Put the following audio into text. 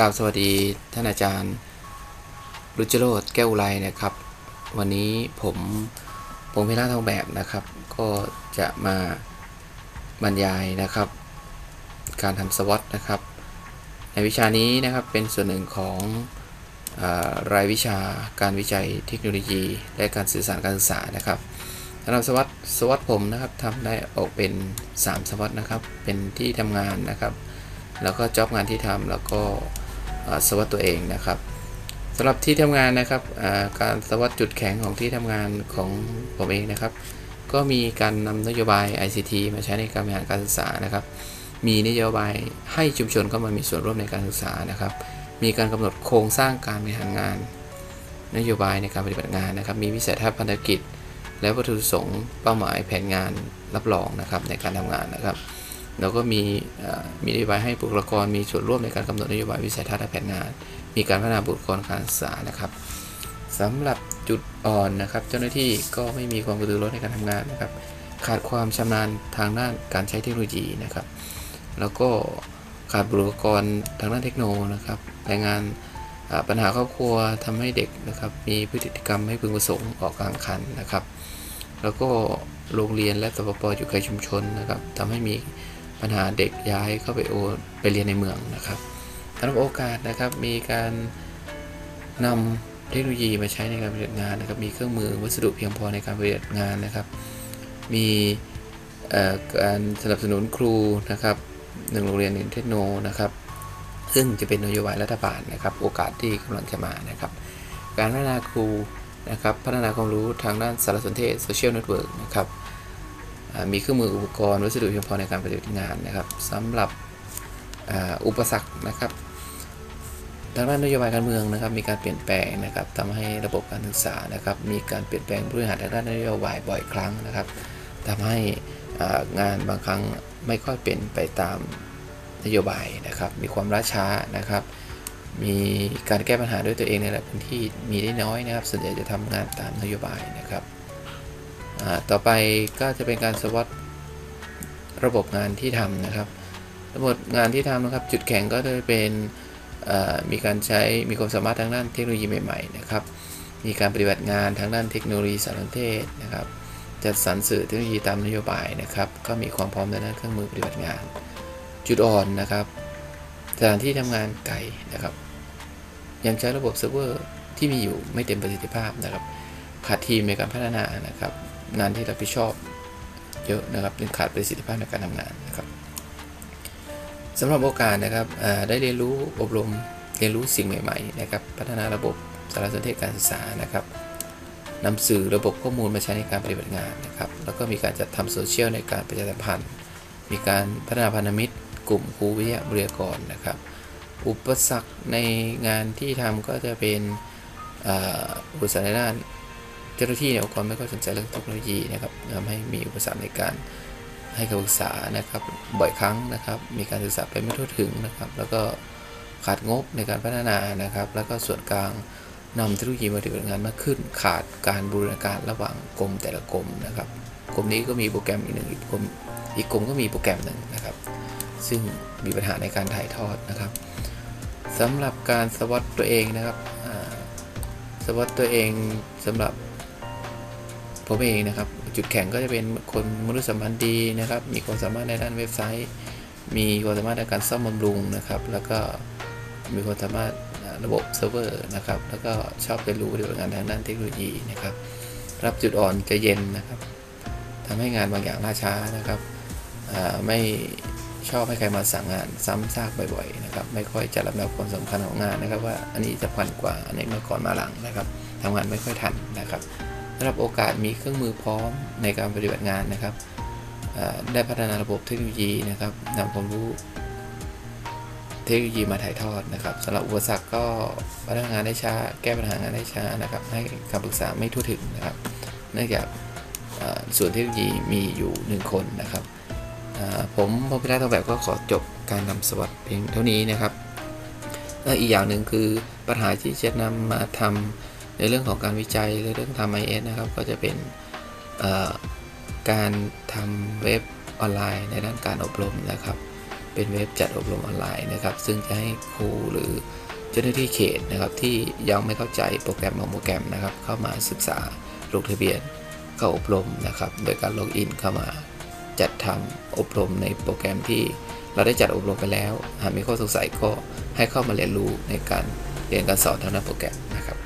กราบสวัสดีท่านอาจารย์รุจโรธแก้วไรนะครับ วันนี้ผมพงพิราทองแบบนะครับ ก็จะมาบรรยายนะครับ การทำสวอตนะครับ ในวิชานี้นะครับเป็นส่วนหนึ่งของอรายวิชาการวิจัยเทคโนโลยี และการสื่อสารการศึกษานะครับสำหรับสวอตสวอตผมนะครับทำได้ออกเป็น 3 สวอตนะครับ เป็นที่ทำงานนะครับแล้วก็จ็อบงานที่ทำแล้วก็ สวัสดตัวเองนะครับสำหรับที่ทำงานนะครับการสวัสดจุดแข็งของที่ทำงานของผมเองนะครับ ก็มีการนำนโยบาย ICT มาใช้ในการบริหารการศึกษานะครับ มีนโยบายให้ชุมชนเข้ามามีส่วนร่วมในการศึกษานะครับ มีการกำหนดโครงสร้างการบริหารงาน นโยบายในการปฏิบัติงานนะครับ มีวิสัยทัศน์พันธกิจ และวัตถุประสงค์เป้าหมายแผนงานรับรองนะครับในการทำงานนะครับ แล้วก็มีมีนโยบายให้บุคลากรมีส่วนร่วมในการกำหนดนโยบายวิสัยทัศน์และแผนงาน มีการพัฒนาบุคลากรการศึกษานะครับสำหรับจุดอ่อนนะครับ เจ้าหน้าที่ก็ไม่มีความกระตือรือร้นในการทำงานนะครับ ขาดความชำนาญทางด้านการใช้เทคโนโลยีนะครับ แล้วก็ขาดบุคลากรทางด้านเทคโนโลยีนะครับแรงงานปัญหาครอบครัวทำให้เด็กนะครับ มีพฤติกรรมไม่พึงประสงค์ออกกลางคันนะครับ แล้วก็โรงเรียนและสปปอยู่ไกลชุมชนนะครับทำให้มี ปัญหาเด็กย้ายเข้าไปโอไปเรียนในเมืองนะครับสำหรับโอกาสนะครับมีการนำเทคโนโลยีมาใช้ในการปฏิบัติงานนะครับ มีเครื่องมือวัสดุเพียงพอในการปฏิบัติงานนะครับ มีการสนับสนุนครูนะครับหนึ่งโรงเรียนหนึ่งเทคโนนะครับ ซึ่งจะเป็นนโยบายรัฐบาลนะครับ โอกาสที่กำลังจะมานะครับ การพัฒนาครูนะครับ พัฒนาความรู้ทางด้านสารสนเทศโซเชียลเน็ตเวิร์กนะครับ มีเครื่องมืออุปกรณ์วัสดุเพียงพอในการปฏิบัติงานนะครับสำหรับอ,อุปสรรคนะครับทางด้านนโยบายการเมืองนะครับ มีการเปลี่ยนแปลงนะครับทำให้ระบบการศึกษานะครับ มีการเปลี่ยนแปลงบริหารทางด้านนโยบายบ่อยครั้งนะครับทำให้งานบางครั้งไม่ค่อยเป็นไปตามนโยบายนะครับ มีความล่าช้านะครับ มีการแก้ปัญหาด้วยตัวเองในหลายพื้นที่มีได้น้อยนะครับ ส่วนใหญ่จะทำงานตามนโยบายนะครับ ต่อไปก็จะเป็นการสวอตระบบงานที่ทำนะครับ ระบบงานที่ทำนะครับ จุดแข็งก็จะเป็นมีการใช้มีความสามารถทางด้านเทคโนโลยีใหม่ๆนะครับ มีการปฏิบัติงานทางด้านเทคโนโลยีสารสนเทศนะครับ จัดสรรสื่อเทคโนโลยีตามนโยบายนะครับ ก็มีความพร้อมในด้านเครื่องมือปฏิบัติงาน จุดอ่อนนะครับ สถานที่ทำงานไกลนะครับ ยังใช้ระบบเซิร์ฟเวอร์ที่มีอยู่ไม่เต็มประสิทธิภาพนะครับ ขาดทีมในการพัฒนานะครับ งานที่รับผิดชอบเยอะนะครับจึงขาดประสิทธิภาพในการทำงานนะครับสำหรับโอกาสนะครับได้เรียนรู้อบรมเรียนรู้สิ่งใหม่ๆนะครับพัฒนาระบบสารสนเทศการศึกษานะครับนำสื่อระบบข้อมูลมาใช้ในการปฏิบัติงานนะครับแล้วก็มีการจัดทำโซเชียลในการประชาสัมพันธ์ มีการพัฒนาพันธมิตร กลุ่มครูวิทยาบริกรนะครับ อุปสรรคในงานที่ทำก็จะเป็นอุปสรรคในด้าน เจ้าหน้าที่ในองค์กรไม่ค่อยสนใจเรื่องเทคโนโลยีนะครับทำให้มีอุปสรรคในการให้คำปรึกษานะครับบ่อยครั้งนะครับ มีการศึกษาไปไม่ทั่วถึงนะครับ แล้วก็ขาดงบในการพัฒนานะครับ แล้วก็ส่วนกลางนำเทคโนโลยีมาปฏิบัติงานมากขึ้น ขาดการบูรณาการระหว่างกรมแต่ละกรมนะครับกรมนี้ก็มีโปรแกรมอีกหนึ่งอีกกรมอีกกรมก็มีโปรแกรมหนึ่งนะครับ ซึ่งมีปัญหาในการถ่ายทอดนะครับสำหรับการสวอตตัวเองนะครับอ่าสวอตตัวเองสำหรับ ผมเองนะครับ จุดแข็งก็จะเป็นคนมนุษยสัมพันธ์ดีนะครับ มีความสามารถในด้านเว็บไซต์ มีความสามารถในการซ่อมบำรุงนะครับ แล้วก็มีความสามารถระบบเซิร์ฟเวอร์นะครับ แล้วก็ชอบเรียนรู้เรื่องงานทางด้านเทคโนโลยีนะครับ รับจุดอ่อนจะเย็นนะครับทำให้งานบางอย่างล่าช้านะครับไม่ชอบให้ใครมาสั่งงานซ้ำซากบ่อยๆนะครับ ไม่ค่อยจะรับรับความสำคัญของงานนะครับ ว่าอันนี้สำคัญกว่าอันนี้มาก่อนมาหลังนะครับทำงานไม่ค่อยทันนะครับ สำหรับโอกาสมีเครื่องมือพร้อมในการปฏิบัติงานนะครับ ได้พัฒนาระบบเทคโนโลยีนะครับนำความรู้เทคโนโลยีมาถ่ายทอดนะครับสำหรับอุปสรรคก็พัฒนางานได้ช้า แก้ปัญหางานได้ช้านะครับ ให้คำปรึกษาไม่ทั่วถึงนะครับ เนื่องจากส่วนเทคโนโลยีมีอยู่หนึ่งคนนะครับผมพงพิราทองแบบก็ขอจบการนำสวัสดเพียงเท่านี้นะครับและอีกอย่างหนึ่งคือปัญหาที่จะนำมาทำ ในเรื่องของการวิจัยในเรื่องทำ IS นะครับ ก็จะเป็นการทำเว็บออนไลน์ ในด้านการอบรมนะครับ เป็นเว็บจัดอบรมออนไลน์นะครับ ซึ่งจะให้ครูหรือเจ้าหน้าที่เขตนะครับที่ยังไม่เข้าใจโปรแกรมบางโปรแกรมนะครับ เข้ามาศึกษาลงทะเบียนเข้าอบรมนะครับ โดยการล็อกอินเข้ามาจัดทำอบรมในโปรแกรมที่เราได้จัดอบรมไปแล้ว หากมีข้อสงสัยก็ให้เข้ามาเรียนรู้ในการเรียนการสอนทางด้านโปรแกรมนะครับ